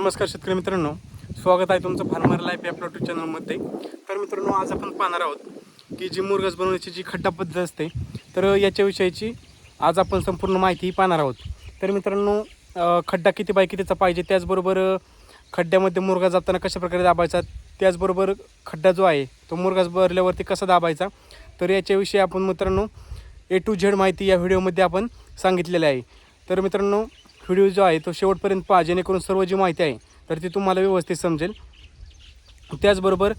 नमस्कार शेतकरी मित्रांनो स्वागत आहे तुमचं फार्मर लाईफ या प्लॉटू चॅनलमध्ये. तर मित्रांनो आज आपण पाहणार आहोत की जी मुरगस बनवण्याची जी खड्डा पद्धत असते तर याच्याविषयीची आज आपण संपूर्ण माहिती पाहणार आहोत. तर मित्रांनो खड्डा किती बाय कितीचा पाहिजे त्याचबरोबर खड्ड्यामध्ये मुरगा जाताना कशा प्रकारे दाबायचा त्याचबरोबर खड्डा जो आहे तो मुरगास भरल्यावरती कसा दाबायचा तर याच्याविषयी आपण मित्रांनो ए टू झेड माहिती या व्हिडिओमध्ये आपण सांगितलेली आहे. तर मित्रांनो व्हिडिओ जो आहे तो शेवटपर्यंत पहा जेणेकरून सर्व जी माहिती आहे तर ती तुम्हाला व्यवस्थित समजेल. त्याचबरोबर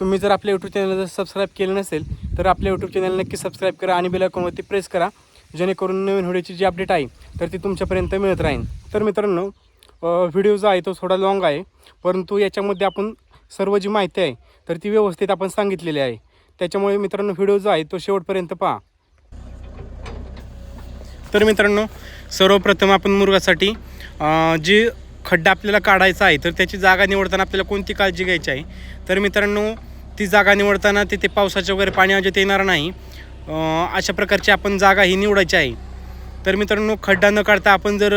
तुम्ही जर आपल्या यूट्यूब चॅनलला जर सबस्क्राईब केलं नसेल तर आपल्या यूट्यूब चॅनल नक्की सबस्क्राईब करा आणि बेलायकॉनवरती प्रेस करा जेणेकरून नवीन व्हिडिओची जी अपडेट आहे तर ती तुमच्यापर्यंत मिळत राहील. तर मित्रांनो व्हिडिओ जो आहे तो थोडा लाँग आहे परंतु याच्यामध्ये आपण सर्व जी माहिती आहे तर ती व्यवस्थित आपण सांगितलेली आहे. त्याच्यामुळे मित्रांनो व्हिडिओ जो आहे तो शेवटपर्यंत पहा. तर मित्रांनो सर्वप्रथम आपण मुर्गासाठी जे जी खड्डा आपल्याला काढायचा आहे तर त्याची जागा निवडताना आपल्याला कोणती काळजी घ्यायची आहे? तर मित्रांनो ती जागा निवडताना तिथे पावसाचे वगैरे पाणी अजित येणार नाही. अशा प्रकारची आपण जागा ही निवडायची आहे. तर मित्रांनो खड्डा न काढता आपण जर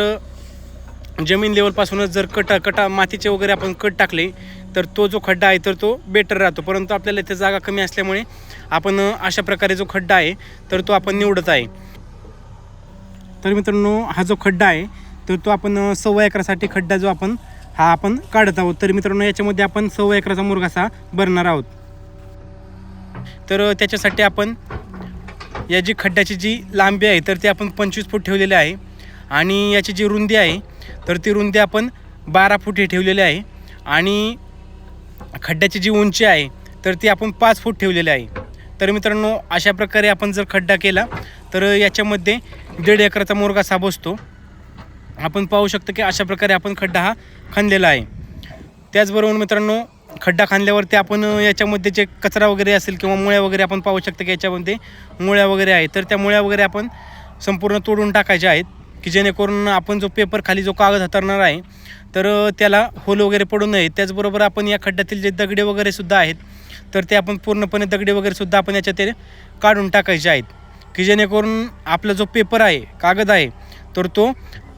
जमीन लेवलपासूनच जर कटा कटा मातीचे वगैरे आपण कट टाकले तर तो जो खड्डा आहे तर तो बेटर राहतो. परंतु आपल्याला इथे जागा कमी असल्यामुळे आपण अशा प्रकारे जो खड्डा आहे तर तो आपण निवडत आहे. तर मित्रांनो हा जो खड्डा आहे तर तो आपण सव्वा एकरासाठी खड्डा जो आपण हा आपण काढत आहोत. तर मित्रांनो याच्यामध्ये आपण सव्वा एकराचा मुरगासा भरणार आहोत. तर त्याच्यासाठी आपण या जी खड्ड्याची जी लांबी आहे तर ती आपण पंचवीस फूट ठेवलेली आहे. आणि याची जी रुंदी आहे तर ती रुंदी आपण बारा फूट हे ठेवलेली आहे. आणि खड्ड्याची जी उंची आहे तर ती आपण पाच फूट ठेवलेली आहे. तर मित्रांनो अशा प्रकारे आपण जर खड्डा केला तर याच्यामध्ये दीड एकराचा मुरगासा बसतो आपण पाहू शकतो की अशा प्रकारे आपण खड्डा हा खणलेला आहे. त्याचबरोबर मित्रांनो खड्डा खांदल्यावरती आपण याच्यामध्ये जे कचरा वगैरे असेल किंवा मुळ्या वगैरे आपण पाहू शकतो की याच्यामध्ये मुळ्या वगैरे आहेत. तर त्या मुळ्या वगैरे आपण संपूर्ण तोडून टाकायच्या आहेत की जेणेकरून आपण जो पेपर खाली जो कागद हाताळणार आहे तर त्याला होल वगैरे पडू नये. त्याचबरोबर आपण या खड्ड्यातील जे दगडे वगैरे सुद्धा आहेत तर ते आपण पूर्णपणे दगडे वगैरे सुद्धा आपण याच्यात ते काढून टाकायचे आहेत. की जेणेकरून आपला जो पेपर आहे कागद आहे तर तो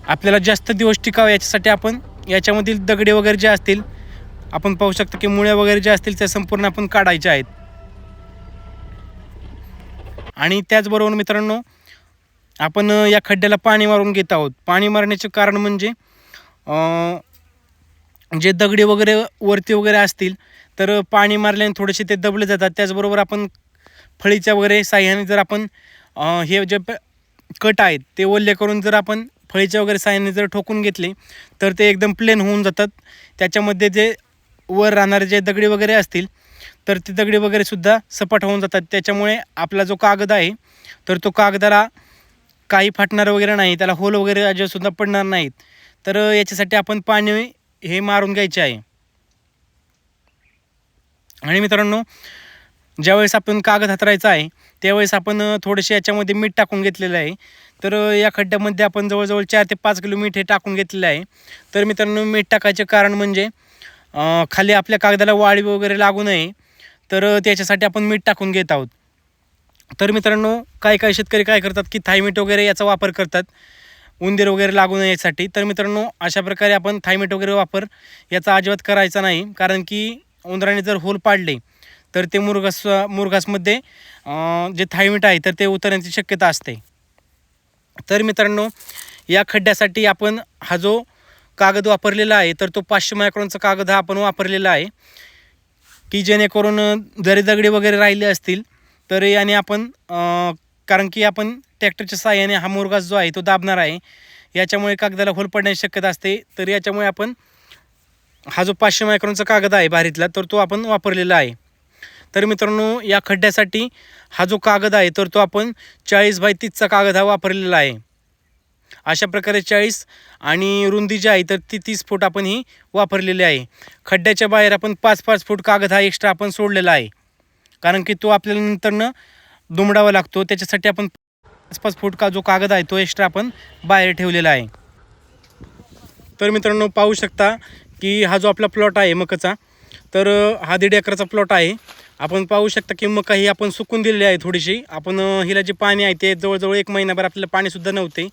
आपल्याला जास्त दिवस टिकावा याच्यासाठी आपण याच्यामधील दगडे वगैरे जे असतील आपण पाहू शकतो की मुळ्या वगैरे ज्या असतील त्या संपूर्ण आपण काढायच्या आहेत. आणि त्याचबरोबर मित्रांनो आपण या खड्ड्याला पाणी मारून घेत आहोत. पाणी मारण्याचे कारण म्हणजे जे दगडे वगैरे वरती वगैरे असतील तर पाणी मारल्याने थोडेसे ते दबले जातात. त्याचबरोबर आपण फळीच्या वगैरे साह्याने जर आपण हे जे प- कट आहेत ते ओल्ले करून जर आपण फळीचे वगैरे साह्याने जर ठोकून घेतले तर ते एकदम प्लेन होऊन जातात. त्याच्यामध्ये जे वर राहणारे जे दगडी वगैरे असतील तर ते दगडी वगैरे सुद्धा सपाट होऊन जातात. त्याच्यामुळे आपला जो कागद आहे तर तो कागदाला काही फाटणार वगैरे नाही त्याला होल वगैरे अजिबातसुद्धा पडणार नाहीत. तर याच्यासाठी आपण पाणी हे मारून घ्यायचे आहे. आणि मित्रांनो ज्यावेळेस आपण कागद हातरायचा आहे त्यावेळेस आपण थोडेसे याच्यामध्ये मीठ टाकून घेतलेलं आहे. तर या खड्ड्यामध्ये आपण जवळजवळ चार ते पाच किलो मीठ हे टाकून घेतलेलं आहे. तर मित्रांनो मीठ टाकायचे कारण म्हणजे खाली आपल्या कागदाला वाळी वगैरे लागू नये. तर त्याच्यासाठी आपण मीठ टाकून घेत आहोत. तर मित्रांनो काही काही शेतकरी काय करतात की थायमीठ वगैरे याचा वापर करतात उंदीर वगैरे लागू नये यासाठी. तर मित्रांनो अशा प्रकारे आपण थायमीठ वगैरे वापर याचा अजिबात करायचा नाही कारण की उंदराने जर होल पाडले तर ते मुरघास मुरघासमध्ये जे थायमिट आहे तर ते उतरण्याची शक्यता असते. तर मित्रांनो या खड्ड्यासाठी आपण हा जो कागद वापरलेला आहे तर तो पाचशे मायक्रॉनचा कागद हा आपण वापरलेला आहे की जेणेकरून जरी दगडे वगैरे राहिले असतील तर याने आपण कारण की आपण ट्रॅक्टरच्या साहाय्याने हा मुरघास जो आहे तो दाबणार आहे. याच्यामुळे कागदाला होल पडण्याची शक्यता असते. तर याच्यामुळे आपण हा जो पाचशे मायक्रॉनचा कागद आहे भारीतला तर तो आपण वापरलेला आहे. तर मित्रांनो या खड्ड्यासाठी हा जो कागद आहे तर तो आपण चाळीस बाय तीसचा कागद हा वापरलेला आहे. अशा प्रकारे चाळीस आणि रुंदी जी आहे तर ती तीस फूट आपण ही वापरलेली आहे. खड्ड्याच्या बाहेर आपण पाच पाच फूट कागद हा एक्स्ट्रा आपण सोडलेला आहे. कारण की तो आपल्याला नंतरनं दुमडावा लागतो. त्याच्यासाठी आपण पाच पाच फूट का जो कागद आहे तो एक्स्ट्रा आपण बाहेर ठेवलेला आहे. तर मित्रांनो पाहू शकता की हा जो आपला प्लॉट आहे मकाचा तर हा दीड एकराचा प्लॉट आहे. आपण पाहू शकता की मका ही आपण सुकून दिलेली आहे थोडीशी. आपण हिला जे पाणी आहे ते जवळजवळ एक महिनाभर आपल्याला पाणीसुद्धा नव्हते.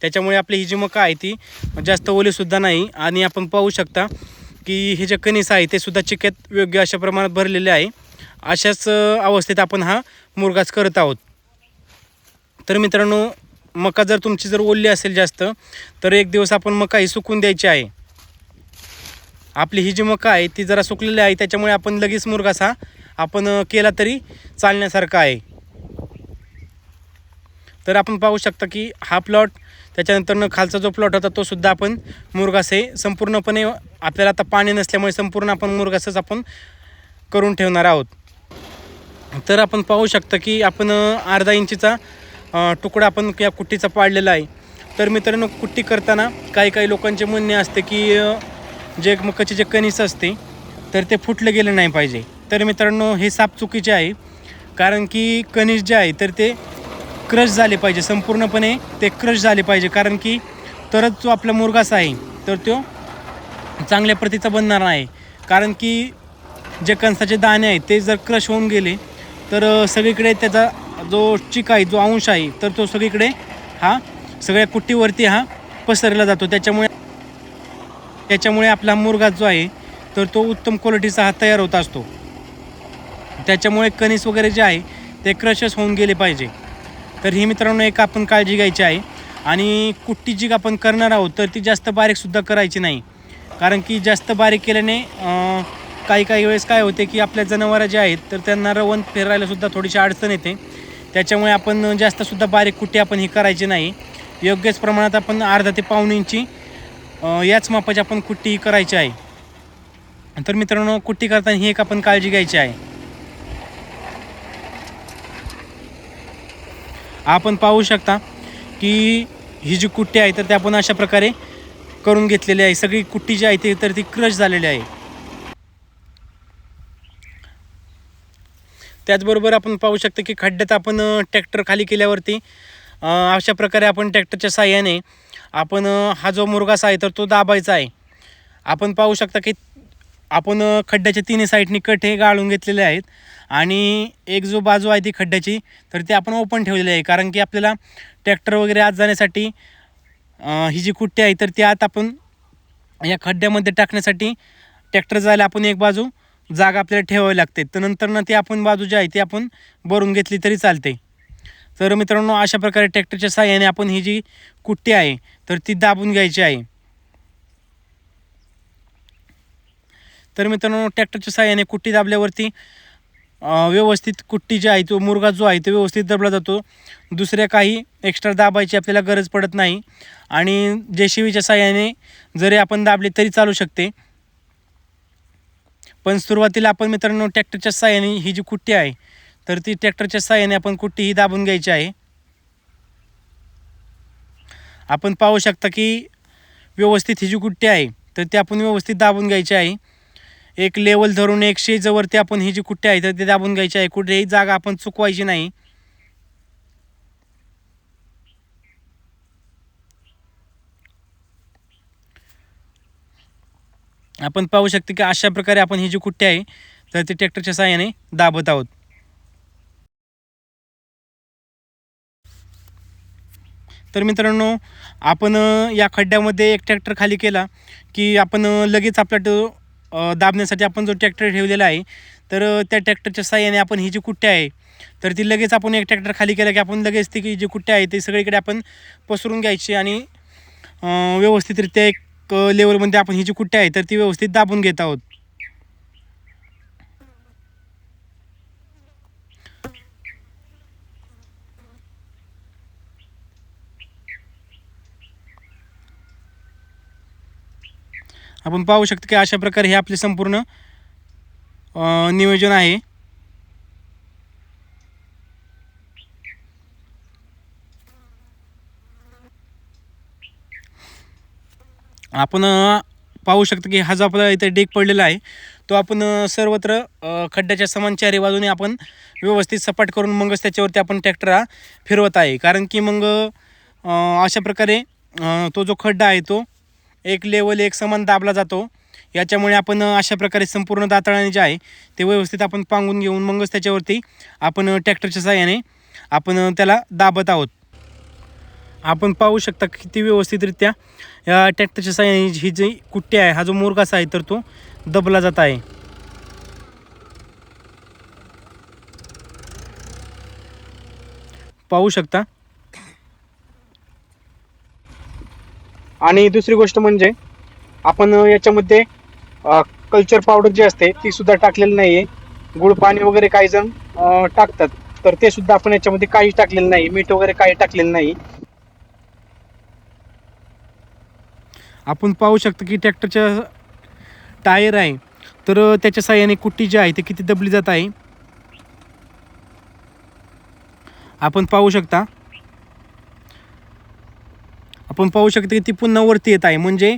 त्याच्यामुळे आपली ही जी मका आहे ती जास्त ओलीसुद्धा नाही. आणि आपण पाहू शकता की हे जे कणीस आहे ते सुद्धा चिक्यात योग्य अशा प्रमाणात भरलेले आहे. अशाच अवस्थेत आपण हा मुरगाच करत आहोत. तर मित्रांनो मका जर तुमची जर ओलली असेल जास्त तर एक दिवस आपण मका ही सुकून द्यायची आहे. आपली ही जी मका आहे ती जरा सुकलेली आहे त्याच्यामुळे आपण लगेच मुरगास हा आपण केला तरी चालण्यासारखा आहे. तर आपण पाहू शकता की हा प्लॉट त्याच्यानंतरनं खालचा जो प्लॉट होता तो सुद्धा आपण मुरगासे हे संपूर्णपणे आपल्याला आता पाणी नसल्यामुळे संपूर्ण आपण मुरगासच आपण करून ठेवणार आहोत. तर आपण पाहू शकता की आपण अर्धा इंचीचा तुकडा आपण या कुट्टीचा पाडलेला आहे. तर मित्रांनो कुट्टी करताना काही काही लोकांचे म्हणणे असते की जे मकाचे जे कणीस असते तर ते फुटलं गेलं नाही पाहिजे. तर मित्रांनो हे साप चुकीचे आहे. कारण की कनिज जे आहे तर ते क्रश झाले पाहिजे. संपूर्णपणे ते क्रश झाले पाहिजे. कारण की तरच जो आपला मुरगास आहे तर तो चांगल्या प्रतीचा बनणार नाही. कारण की जे कणसाचे दाणे आहेत ते जर क्रश होऊन गेले तर सगळीकडे त्याचा जो चिक आहे जो अंश आहे तर तो सगळीकडे हा सगळ्या कुट्टीवरती हा पसरला जातो. त्याच्यामुळे त्याच्यामुळे आपला मुर्गा जो आहे तर तो उत्तम क्वालिटीचा हा तयार होत असतो. त्याच्यामुळे कणीस वगैरे जे आहे ते क्रशच होऊन गेले पाहिजे. तर ही मित्रांनो एक आपण काळजी घ्यायची आहे. आणि कुट्टी जी आपण करणार आहोत तर ती जास्त बारीकसुद्धा करायची नाही. कारण की जास्त बारीक केल्याने काही काही वेळेस काय होते की आपल्या जनावरं जे आहेत तर त्यांना रवण फिरायलासुद्धा थोडीशी अडचण येते. त्याच्यामुळे आपण जास्तसुद्धा बारीक कुट्टी आपण ही करायची नाही. योग्यच प्रमाणात आपण अर्धा ते पाऊण इंची याच मापाची आपण कुट्टी ही करायची आहे. तर मित्रांनो कुट्टी करताना ही एक आपण काळजी घ्यायची आहे. आपण पाहू शकता की ही जी कुट्टी आहे तर ते आपण अशा प्रकारे करून घेतलेली आहे. सगळी कुट्टी जी आहे ती तर ती क्रश झालेली आहे. त्याचबरोबर आपण पाहू शकतो की खड्ड्यात आपण ट्रॅक्टर खाली केल्यावरती अशा प्रकारे आपण ट्रॅक्टरच्या साह्याने आपण हा जो मुरगासा आहे तर तो दाबायचा आहे. आपण पाहू शकता की आपण खड्ड्याच्या तिन्ही साईडनी कट हे गाळून घेतलेले आहेत. आणि एक जो बाजू आहे ती खड्ड्याची तर ती आपण ओपन ठेवलेली आहे. कारण की आपल्याला ट्रॅक्टर वगैरे आत जाण्यासाठी ही जी कुट्टी आहे तर ती आत आपण या खड्ड्यामध्ये टाकण्यासाठी ट्रॅक्टर जायला आपण एक बाजू जागा आपल्याला ठेवावी लागते. तर नंतर ना ती आपण बाजू जी आहे ती आपण भरून घेतली तरी चालते. तर मित्रांनो अशा प्रकारे ट्रॅक्टरच्या साह्याने आपण ही जी कुट्टी आहे तर ती दाबून घ्यायची आहे. तर मित्रांनो ट्रॅक्टरच्या साह्याने कुट्टी दाबल्यावरती व्यवस्थित कुट्टी जी आहे तो मुरगा जो आहे तो व्यवस्थित दबला जातो. दुसऱ्या काही एक्स्ट्रा दाबायची आपल्याला गरज पडत नाही. आणि जे शिवीच्या साह्याने जरी आपण दाबले तरी चालू शकते. पण सुरुवातीला आपण मित्रांनो ट्रॅक्टरच्या साह्याने ही जी कुट्टी आहे तर ती ट्रॅक्टरच्या साह्याने आपण कुट्टी ही दाबून घ्यायची आहे. आपण पाहू शकता की व्यवस्थित ही जी कुट्टी आहे तर ती आपण व्यवस्थित दाबून घ्यायची आहे. एक लेवल धरून एक शेजवरती आपण ही जी कुठे आहे तर ते दाबून घ्यायची आहे. कुठेही जागा आपण चुकवायची नाही. आपण पाहू शकतो की अशा प्रकारे आपण ही जी कुट्टी आहे तर ती ट्रॅक्टरच्या सहाय्याने दाबत आहोत. तर मित्रांनो आपण या खड्ड्यामध्ये एक ट्रॅक्टर खाली केला की आपण लगेच आपला तो दाबण्यासाठी आपण जो ट्रॅक्टर ठेवलेला आहे तर त्या ट्रॅक्टरच्या साहाय्याने आपण ही जी कुट्ट्या आहे तर ती लगेच आपण एक ट्रॅक्टर खाली केला की आपण लगेच ती जी कुट्ट्या आहे ते सगळीकडे आपण पसरून घ्यायची आणि व्यवस्थितरित्या एक लेवलमध्ये आपण ही जी कुट्ट्या आहे तर ती व्यवस्थित दाबून घेत आहोत. आपण पाहू शकतो की अशा प्रकारे हे आपले संपूर्ण नियोजन आहे. आपण पाहू शकतो की हा जो आपला इथे डेक पडलेला आहे तो आपण सर्वत्र खड्ड्याच्या समान चारी बाजूने आपण व्यवस्थित सपाट करून मगच त्याच्यावरती आपण ट्रॅक्टर हा फिरवत आहे. कारण की मग अशा प्रकारे तो जो खड्डा आहे तो एक लेवल एक समान दाबला जातो. याच्यामुळे आपण अशा प्रकारे संपूर्ण दाताळाने जे आहे ते व्यवस्थित आपण पांगून घेऊन मगच त्याच्यावरती आपण ट्रॅक्टरच्या साहाय्याने आपण त्याला दाबत आहोत. आपण पाहू शकता किती व्यवस्थितरित्या या ट्रॅक्टरच्या सहाय्याने ही जी कुट्टी आहे हा जो मुरगासा आहे तर तो दबला जात आहे. पाहू शकता आणि दुसरी गोष्ट म्हणजे आपण याच्यामध्ये कल्चर पावडर जी असते ती सुद्धा टाकलेली आहे गुळ पाणी वगैरे काही जण टाकतात. तर ते सुद्धा आपण याच्यामध्ये काही टाकलेलं नाही. मीठ वगैरे काही टाकलेलं नाही. आपण पाहू शकतो की ट्रॅक्टरच्या टायर आहे. तर त्याच्या साह्याने कुट्टी जी आहे ती किती दबली जात आहे? आपण पाहू शकता. आपण पाहू शकतो की ती पुन्हा वरती येत आहे. म्हणजे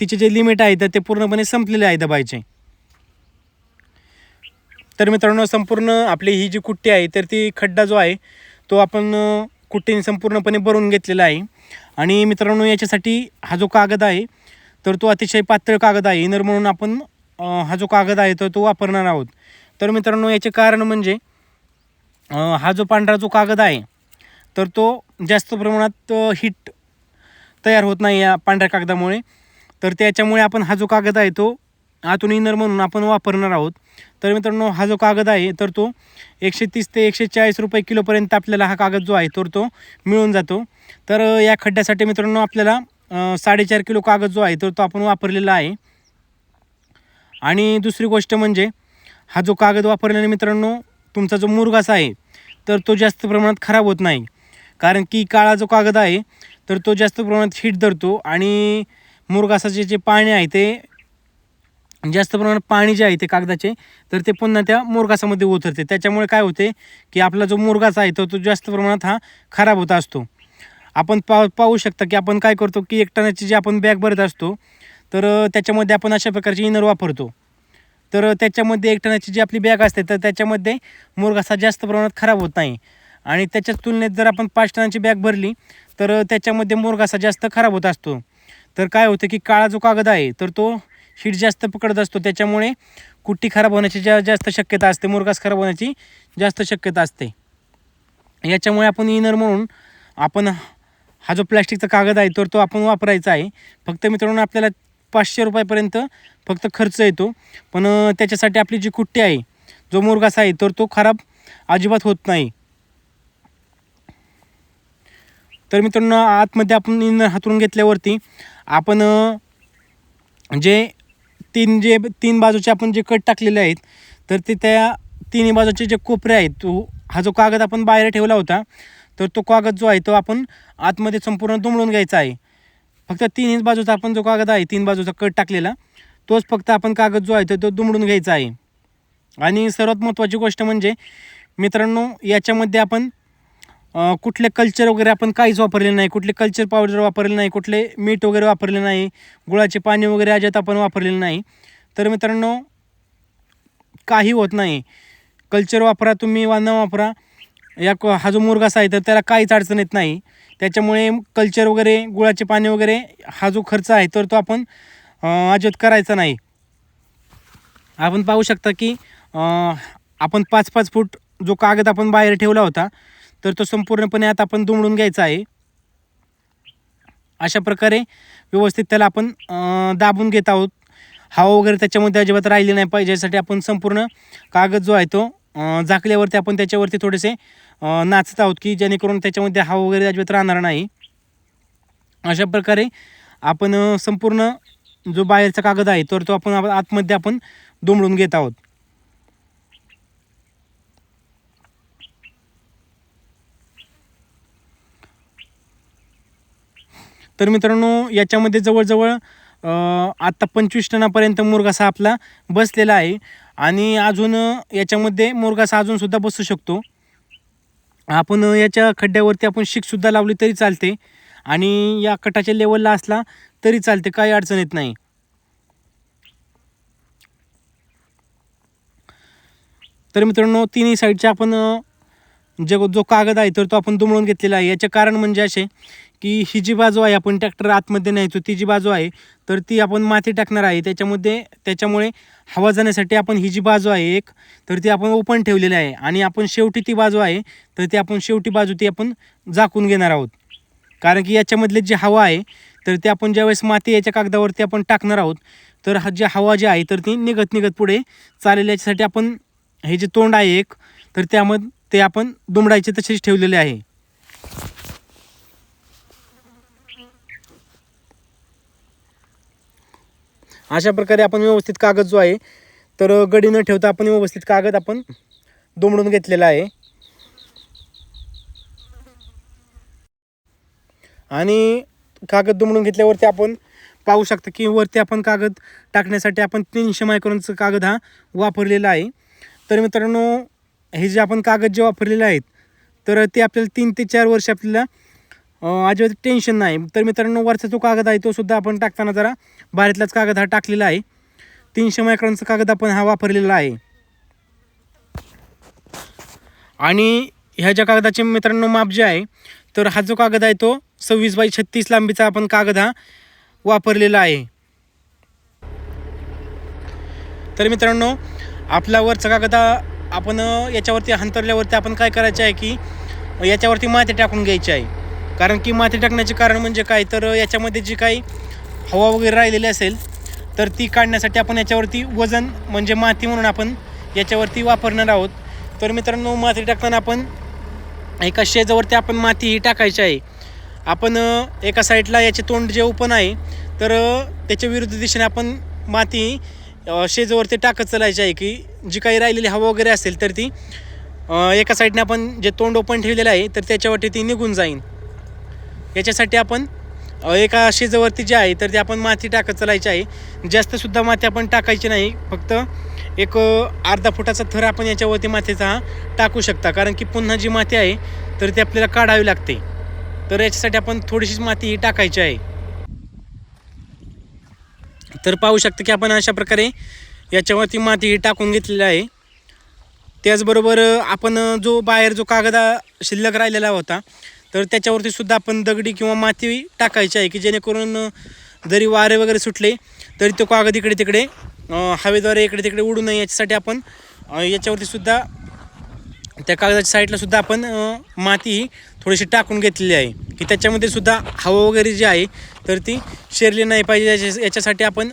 तिचे जे लिमिट आहे तर ते पूर्णपणे संपलेले आहे दबायचे. तर मित्रांनो संपूर्ण आपली ही जी कुट्टी आहे तर ती खड्डा जो आहे तो आपण कुट्टीने संपूर्णपणे भरून घेतलेला आहे. आणि मित्रांनो याच्यासाठी हा जो कागद आहे तर तो अतिशय पातळ कागद आहे. इनर म्हणून आपण हा जो कागद आहे तर तो वापरणार आहोत. तर मित्रांनो याचे कारण म्हणजे हा जो पांढरा जो कागद आहे तर तो जास्त प्रमाणात हिट तयार होत नाही या पांढऱ्या कागदामुळे. तर त्याच्यामुळे आपण हा जो कागद आहे तो आतून इनर म्हणून आपण वापरणार आहोत. तर मित्रांनो हा जो कागद आहे तर तो एकशे तीस ते एकशे चाळीस रुपये किलोपर्यंत आपल्याला हा कागद जो आहे तर तो मिळून जातो. तर या खड्ड्यासाठी मित्रांनो आपल्याला साडेचार किलो कागद जो आहे तर तो आपण वापरलेला आहे. आणि दुसरी गोष्ट म्हणजे हा जो कागद वापरल्याने मित्रांनो तुमचा जो मुरगास आहे तर तो जास्त प्रमाणात खराब होत नाही. कारण की काळा जो कागद आहे तर तो जास्त प्रमाणात हिट धरतो आणि मुरगासाचे जे पाणी आहे ते जास्त प्रमाणात पाणी जे आहे ते कागदाचे तर ते पुन्हा त्या मुरगासामध्ये उतरते त्याच्यामुळे काय होते की आपला जो मुरगाचा आहे तो तो जास्त प्रमाणात हा खराब होत असतो. आपण पा पाहू शकता की आपण काय करतो की एक टनाची जी आपण बॅग भरत असतो तर त्याच्यामध्ये आपण अशा प्रकारची इनर वापरतो. तर त्याच्यामध्ये एक टनाची जी आपली बॅग असते तर त्याच्यामध्ये मुरगासा जास्त प्रमाणात खराब होत नाही. आणि त्याच्या तुलनेत जर आपण पाच टनाची बॅग भरली तर त्याच्यामध्ये मुरगासा जास्त खराब होत असतो. तर काय होतं की काळा जो कागद आहे तर तो हीट जास्त पकडत असतो. त्याच्यामुळे कुट्टी खराब होण्याची जा जास्त शक्यता असते मुरगास खराब होण्याची जास्त शक्यता असते. याच्यामुळे आपण इनर म्हणून आपण हा जो प्लॅस्टिकचा कागद आहे तर तो आपण वापरायचा आहे. फक्त मित्रांनो आपल्याला पाचशे रुपयापर्यंत फक्त खर्च येतो. पण त्याच्यासाठी आपली जी कुट्टी आहे जो मुरगास आहे तर तो खराब अजिबात होत नाही. तर मित्रांनो आतमध्ये आपण इंधन हातरून घेतल्यावरती आपण जे तीन जे तीन बाजूचे आपण जे कट टाकलेले आहेत तर ते त्या तिन्ही बाजूचे जे कोपरे आहेत तो हा जो कागद आपण बाहेर ठेवला होता तर तो कागद जो आहे तो आपण आतमध्ये संपूर्ण दुमडून घ्यायचा आहे. फक्त तिन्ही बाजूचा आपण जो कागद आहे तीन बाजूचा कट टाकलेला तोच फक्त आपण कागद जो आहे तो तो दुमडून घ्यायचा आहे. आणि सर्वात महत्त्वाची गोष्ट म्हणजे मित्रांनो याच्यामध्ये आपण कुठले कल्चर वगैरे आपण काहीच वापरले नाही. कुठले कल्चर पावडर वापरले नाही कुठले मीठ वगैरे वापरले नाही गुळाचे पाणी वगैरे अजिबात आपण वापरलेलं नाही. तर मित्रांनो काही होत नाही. कल्चर वापरा तुम्ही वा न वापरा. या क- हा जो मुरगासा आहे तर त्याला काहीच अडचण येत नाही. त्याच्यामुळे कल्चर वगैरे गुळाचे पाणी वगैरे हा जो खर्च आहे तर तो आपण अ, अजिबात करायचा नाही. आपण पाहू शकता की आपण पाच पाच फूट जो कागद आपण बाहेर ठेवला होता तर तो संपूर्णपणे आता आपण दुमडून घ्यायचा आहे. अशा प्रकारे व्यवस्थित त्याला आपण दाबून घेत आहोत. हवा वगैरे त्याच्यामध्ये अजिबात राहिली नाही पाहिजे यासाठी आपण संपूर्ण कागद जो आहे तो झाकल्यावरती आपण त्याच्यावरती थोडेसे नाचत आहोत की जेणेकरून त्याच्यामध्ये हवा वगैरे अजिबात राहणार नाही. अशा प्रकारे आपण संपूर्ण जो बाहेरचा कागद आहे तर तो आपण आतमध्ये आपण दुमडून घेत आहोत. तर मित्रांनो याच्यामध्ये जवळजवळ आत्ता पंचवीस टनापर्यंत मुरगासा आपला बसलेला आहे. आणि अजून याच्यामध्ये मुरगासा अजूनसुद्धा बसू शकतो. आपण याच्या खड्ड्यावरती आपण शिकसुद्धा लावली तरी चालते. आणि या कटाच्या लेवलला असला तरी चालते काही अडचण येत नाही. तर मित्रांनो तिन्ही साईडच्या आपण जे जो कागद आहे तर तो आपण दुमळून घेतलेला आहे. याचे कारण म्हणजे असे की ही जी बाजू आहे आपण ट्रॅक्टर आतमध्ये न्यायचो ती जी बाजू आहे तर ती आपण माती टाकणार आहे. त्याच्यामध्ये त्याच्यामुळे हवा जाण्यासाठी आपण ही जी बाजू आहे एक तर ती आपण ओपन ठेवलेली आहे. आणि आपण शेवटी ती बाजू आहे तर ती आपण शेवटी बाजू ती आपण झाकून घेणार आहोत. कारण की याच्यामधले जी हवा आहे तर ते आपण ज्यावेळेस माती याच्या कागदावरती आपण टाकणार आहोत तर हा जी हवा जी आहे तर ती निघत निघत पुढे चालेल याच्यासाठी आपण हे जे तोंड आहे एक तर त्यामध्ये ते आपण दुमडायचे तसेच ठेवलेले आहे. अशा प्रकारे आपण व्यवस्थित कागद जो आहे तर गडी न ठेवता आपण व्यवस्थित कागद आपण दुमडून घेतलेला आहे. आणि कागद दुमडून घेतल्यावरती आपण पाहू शकतो की वरती आपण कागद टाकण्यासाठी आपण तीनशे मायक्रॉनचं कागद हा वापरलेला आहे. तर मित्रांनो हे जे आपण कागद जे वापरलेले आहेत तर ते आपल्याला तीन ते चार वर्ष आपल्याला अजिबात टेन्शन नाही. तर मित्रांनो वरचा जो कागद आहे तो सुद्धा आपण टाकताना जरा बाहेरतलाच कागद हा टाकलेला आहे. तीनशे मायक्रॉनचा कागद आपण हा वापरलेला आहे. आणि ह्या ज्या कागदाचे मित्रांनो माप जे आहे तर हा जो कागद आहे तो सव्वीस बाय छत्तीस लांबीचा आपण कागद हा वापरलेला आहे. तर मित्रांनो आपला वरचा कागद हा आपण याच्यावरती हंतरल्यावरती आपण काय करायचं आहे की याच्यावरती माती टाकून घ्यायची आहे. कारण की माती टाकण्याचे कारण म्हणजे काय? तर याच्यामध्ये जी काही हवा वगैरे राहिलेली असेल तर ती काढण्यासाठी आपण याच्यावरती वजन म्हणजे माती म्हणून आपण याच्यावरती वापरणार आहोत. तर मित्रांनो माती टाकताना आपण एका शेजावरती आपण माती ही टाकायची आहे. आपण एका साईडला याचे तोंड जे ओपन आहे तर त्याच्या विरुद्ध दिशेने आपण माती शेजवरती टाकत चालायची आहे की जी काही राहिलेली हवा वगैरे असेल तर ती एका साईडने आपण जे तोंड ओपन ठेवलेलं आहे तर त्याच्यावरती ती निघून जाईन. याच्यासाठी आपण एका शेजवरती जे आहे तर ते आपण माती टाकत चालायची आहे. जास्तसुद्धा माती आपण टाकायची नाही फक्त एक अर्धा फुटाचा थर आपण याच्यावरती मातीचा हा टाकू शकता. कारण की पुन्हा जी माती आहे तर ती आपल्याला काढावी लागते. तर याच्यासाठी आपण थोडीशीच माती ही टाकायची आहे. तर पाहू शकता की आपण अशा प्रकारे याच्यावरती माती ही टाकून घेतलेली आहे. त्याचबरोबर आपण जो बाहेर जो कागद शिल्लक राहिलेला होता तर त्याच्यावरती सुद्धा आपण दगडी किंवा माती टाकायची आहे की जेणेकरून जरी वारे वगैरे सुटले तरी तो कागद इकडे तिकडे हवेद्वारे इकडे तिकडे उडू नये याच्यासाठी आपण याच्यावरती सुद्धा त्या कागदाच्या साईडला सुद्धा आपण माती ही थोडीशी टाकून घेतलेली आहे. की त्याच्यामध्ये सुद्धा हवा वगैरे जी आहे तर ती शिरली नाही पाहिजे. याच्या याच्यासाठी आपण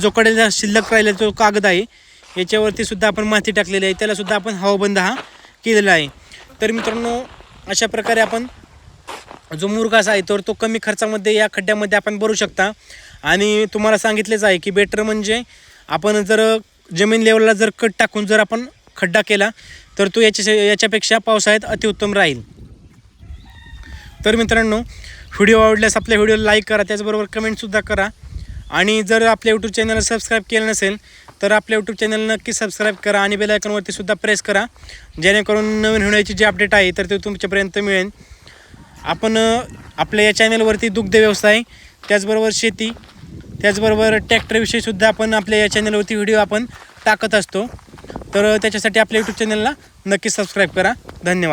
जो कडेला शिल्लक राहिलेला जो कागद आहे याच्यावरती सुद्धा आपण माती टाकलेली आहे. त्याला सुद्धा आपण हवाबंद हा केलेला आहे. तर मित्रांनो अशा प्रकारे आपण जो मुरघास आहे तर तो कमी खर्चामध्ये या खड्ड्यामध्ये आपण भरू शकता. आणि तुम्हाला सांगितलेच आहे की बेटर म्हणजे आपण जर जमीन लेवलला जर कट टाकून जर आपण खड्डा केला तर तो याच्या याच्यापेक्षा पावसाळ्यात अतिउत्तम राहील. तर मित्रांनो व्हिडिओ आवडल्यास आपल्या व्हिडिओला लाईक करा त्याचबरोबर कमेंटसुद्धा करा. आणि जर आपल्या यूट्यूब चॅनलला सबस्क्राईब केलं नसेल तर आपल्या यूट्यूब चॅनल नक्की सबस्क्राईब करा आणि बेल आयकॉनवरती सुद्धा प्रेस करा. जेणेकरून नवीन व्हिडिओची जी अपडेट आहे तर ते तुमच्यापर्यंत मिळेल. आपण आपल्या या चॅनलवरती दुग्ध व्यवसाय त्याचबरोबर शेती त्याचबरोबर ट्रॅक्टरविषयीसुद्धा आपण आपल्या या चॅनलवरती व्हिडिओ आपण टाकत असतो. तर त्याच्यासाठी आपल्या यूट्यूब चॅनलला नक्की सबस्क्राईब करा. धन्यवाद.